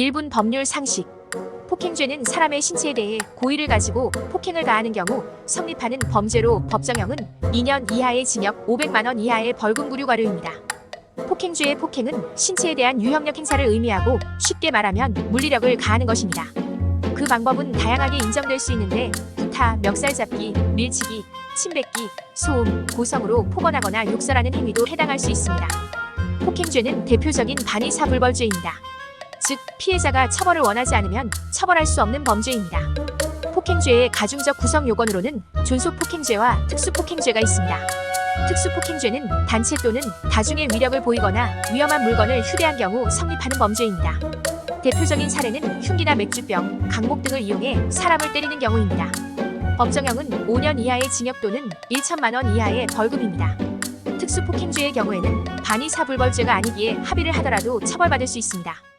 1분 법률 상식. 폭행죄는 사람의 신체에 대해 고의를 가지고 폭행을 가하는 경우 성립하는 범죄로 법정형은 2년 이하의 징역 500만 원 이하의 벌금 구류 과료입니다. 폭행죄의 폭행은 신체에 대한 유형력 행사를 의미하고 쉽게 말하면 물리력을 가하는 것입니다. 그 방법은 다양하게 인정될 수 있는데 구타, 멱살 잡기, 밀치기, 침 뱉기, 소음, 고성으로 폭언하거나 욕설하는 행위도 해당할 수 있습니다. 폭행죄는 대표적인 반의사불벌죄입니다. 즉 피해자가 처벌을 원하지 않으면 처벌할 수 없는 범죄입니다. 폭행죄의 가중적 구성 요건으로는 존속 폭행죄와 특수 폭행죄가 있습니다. 특수 폭행죄는 단체 또는 다중의 위력을 보이거나 위험한 물건을 휴대한 경우 성립하는 범죄입니다. 대표적인 사례는 흉기나 맥주병, 강목 등을 이용해 사람을 때리는 경우입니다. 법정형은 5년 이하의 징역 또는 1천만 원 이하의 벌금입니다. 특수 폭행죄의 경우에는 반의사불벌죄가 아니기에 합의를 하더라도 처벌받을 수 있습니다.